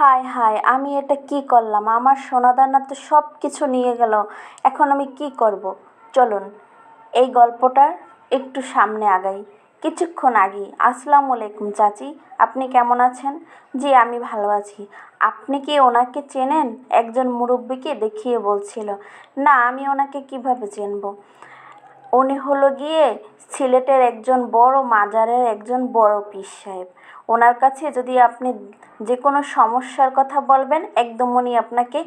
হায় হায় আমি এটা কী করলাম? আমার সোনাদানা তো সব কিছু নিয়ে গেল। এখন আমি কী করব? চলুন, এই গল্পটার একটু সামনে আগাই। কিছুক্ষণ আগেই, আসসালামু আলাইকুম চাচি, আপনি কেমন আছেন? জি, আমি ভালো আছি। আপনি কি ওনাকে চেনেন? একজন মুরব্বীকে দেখিয়ে বলছিল। না, আমি ওনাকে কীভাবে চিনব? উনি হলো গিয়ে সিলেটের একজন বড় মাজারের একজন বড় পীর সাহেব। ওনার কাছে যদি আপনি যে কোনো সমস্যার কথা বলবেন, একদম উনি আপনাকে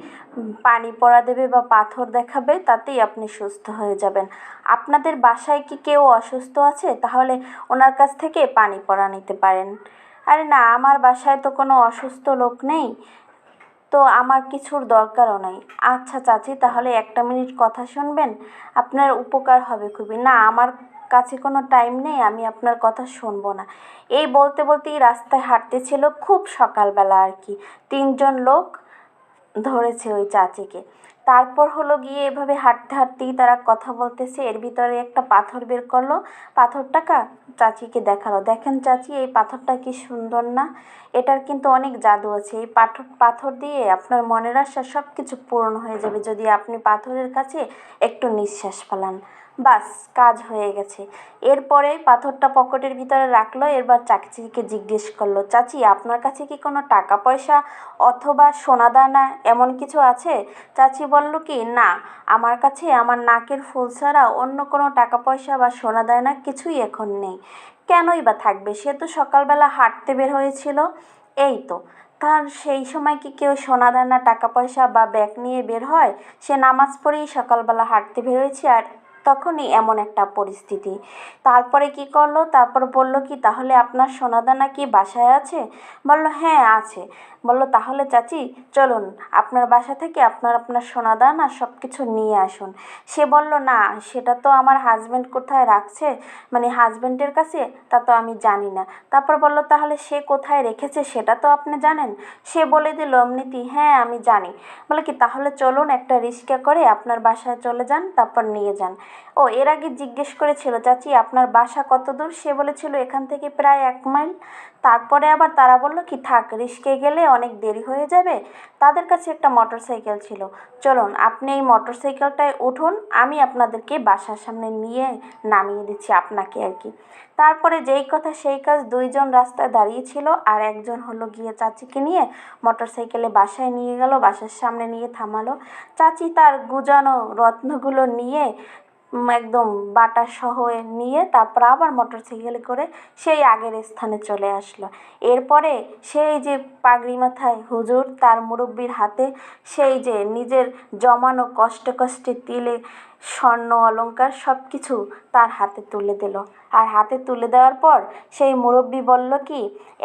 পানি পড়া দেবে বা পাথর দেখাবে, তাতেই আপনি সুস্থ হয়ে যাবেন। আপনাদের বাসায় কি কেউ অসুস্থ আছে? তাহলে ওনার কাছ থেকে পানি পড়া নিতে পারেন। আরে না, আমার বাসায় তো কোনো অসুস্থ লোক নেই। তো আমার কিছুর দরকারও নাই। আচ্ছা চাচি, তাহলে একটা মিনিট কথা শুনবেন? আপনার উপকার হবে খুবই। না, আমার কাছে কোনো টাইম নেই, আমি আপনার কথা শুনব না। এই বলতে বলতেই রাস্তায় হাঁটতেছিল খুব সকালবেলা আর কি। তিনজন লোক ধরেছে ওই চাচিকে। তারপর হলো গিয়ে এভাবে হাঁটতে হাঁটতেই তারা কথা বলতেছে। এর ভিতরে একটা পাথর বের করল। পাথরটাকা চাচিকে দেখাল। দেখেন চাচি, এই পাথরটা কি সুন্দর না? এটার কিন্তু অনেক জাদু আছে। এই পাথর পাথর দিয়ে আপনার মনের আশা সব কিছু পূরণ হয়ে যাবে যদি আপনি পাথরের কাছে একটু নিঃশ্বাস ফেলান। বাস, কাজ হয়ে গেছে। এরপরে পাথরটা পকেটের ভিতরে রাখল এরবার চাচিকে জিজ্ঞেস করল, চাচি, আপনার কাছে কি কোনো টাকা পয়সা অথবা সোনাদানা এমন কিছু আছে? চাচি বলল কি, না, আমার কাছে আমার নাকের ফুল ছাড়া অন্য কোনো টাকা পয়সা বা সোনাদানা কিছুই এখন নেই। কেনই বা থাকবে? সে তো সকালবেলা হাঁটতে বের হয়েছিল। এই তো তার সেই সময় কি কেউ সোনাদানা টাকা পয়সা বা ব্যাগ নিয়ে বের হয়? সে নামাজ পড়েই সকালবেলা হাঁটতে বের হয়েছে আর তখনই এমন একটা পরিস্থিতি। তারপরে কি করল? তারপর বলল কি, তাহলে আপনার সোনাদানা কি বাসায় আছে? বলল হ্যাঁ আছে। বলল, তাহলে চাচি, চলুন, আপনার বাসা থেকে আপনার আপনার সোনাদানা সব কিছু নিয়ে আসুন। সে বলল, না, সেটা তো আমার হাজব্যান্ড কোথায় রাখছে? মানে হাজব্যান্ডের কাছে? তা তো আমি জানি না। তারপর বলল, তাহলে সে কোথায় রেখেছে সেটা তো আপনি জানেন? সে বলে দিল এমনিতি হ্যাঁ আমি জানি। বলে কি, তাহলে চলুন একটা রিক্সা করে আপনার বাসায় চলে যান, তারপর নিয়ে যান। ও, এর আগে জিজ্ঞেস করেছিল, চাচি, আপনার বাসা কত দূর? সে বলেছিল, এখান থেকে প্রায় এক মাইল। তারপরে আবার তারা বলল, কি থাক, রিস্কে গেলে অনেক দেরি হয়ে যাবে। তাদের কাছে একটা মোটর সাইকেল ছিল। চলুন, আপনি এই মোটর সাইকেলটায় উঠুন, আমি আপনাদেরকে বাসার সামনে নিয়ে নামিয়ে দিচ্ছি আপনাকে আর কি। তারপরে যেই কথা সেই কাজ দুইজন রাস্তায় দাঁড়িয়েছিল আর একজন হলো গিয়ে চাচিকে নিয়ে মোটর সাইকেলে বাসায় নিয়ে গেল, বাসার সামনে নিয়ে থামালো। চাচি তার গুজানো রত্নগুলো নিয়ে একদম বাটা সহ নিয়ে তারপর আবার মোটর সাইকেলে করে সেই আগের স্থানে চলে আসলো। এরপরে সেই যে পাগড়ি মাথায় হুজুর, তার মুরব্বির হাতে সেই যে নিজের জমানো কষ্ট কষ্টে তিলে, স্বর্ণ, অলংকার সব কিছু তার হাতে তুলে দিল। আর হাতে তুলে দেওয়ার পর সেই মুরব্বি বলল কি,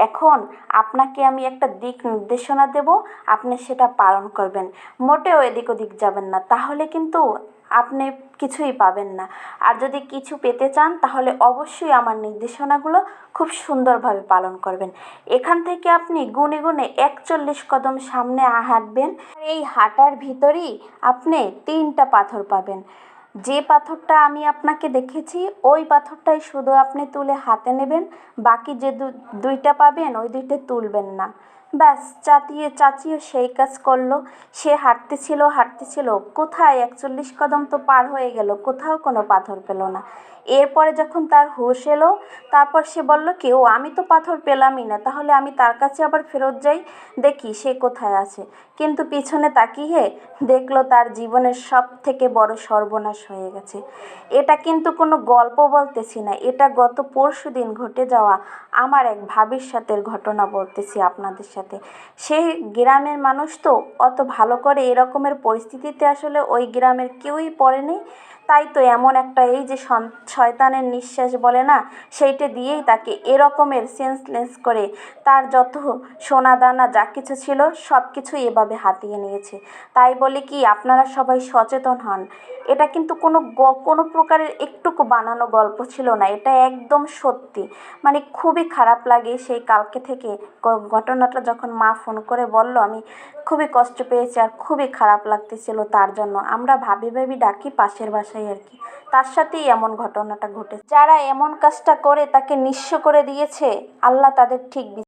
এখন আপনাকে আমি একটা দিক নির্দেশনা দেব, আপনি সেটা পালন করবেন। মোটেও এদিক ওদিক যাবেন না। তাহলে কিন্তু আপনি কিছুই পাবেন না। আর যদি কিছু পেতে চান, তাহলে অবশ্যই আমার নির্দেশনাগুলো খুব সুন্দরভাবে পালন করবেন। এখান থেকে আপনি গুনে গুনে একচল্লিশ কদম সামনে হাঁটবেন। এই হাঁটার ভিতরেই আপনি তিনটা পাথর পাবেন। যে পাথরটা আমি আপনাকে দেখেছি, ওই পাথরটাই শুধু আপনি তুলে হাতে নেবেন, বাকি যে দুইটা পাবেন, ওই দুইটা তুলবেন না। ব্যাস, চাতিয়ে চাচিও সেই কাজ করল। সে হাঁটতেছিল হাঁটতেছিল। কোথায়? একচল্লিশ কদম তো পার হয়ে গেল। কোথাও কোনো পাথর পেল না। এরপরে যখন তার হুঁশ এলো, তারপর সে বলল কি ও আমি তো পাথর পেলামই না। তাহলে আমি তার কাছে আবার ফেরত যাই? দেখি সে কোথায় আছে। কিন্তু পিছনে তাকিয়ে দেখল তার জীবনের সব থেকে বড় সর্বনাশ হয়ে গেছে। এটা কিন্তু কোনো গল্প বলতেছি না। এটা গত পরশু দিন ঘটে যাওয়া আমার এক ভবিষ্যতের ঘটনা বলতেছি আপনাদের সাথে। সেই গ্রামের মানুষ তো অত ভালো করে এরকমের পরিস্থিতিতে আসলে ওই গ্রামের কেউই পড়েনি তাই তো এমন একটা এই যে শয়তানের নিঃশ্বাস বলে না, সেইটা দিয়েই তাকে এরকমের সেন্সলেস করে তার যত সোনা দানা যা কিছু ছিল সব কিছুই এভাবে হাতিয়ে নিয়েছে। তাই বলে কি আপনারা সবাই সচেতন হন। এটা কিন্তু কোনো কোনো প্রকারের একটুকু বানানো গল্প ছিল না, এটা একদম সত্যি। মানে খুবই খারাপ লাগে সেই কালকে থেকে ঘটনাটা যখন মা ফোন করে বলল, আমি খুবই কষ্ট পেয়েছি আর খুবই খারাপ লাগতেছিল তার জন্য। আমরা ভাবি ভাবি ডাকি পাশের বাসায় আর কি। তার সাথেই এমন ঘটনাটা ঘটে যারা এমন কাজটা করে তাকে নিঃস্ব করে দিয়েছে, আল্লাহ তাদের ঠিক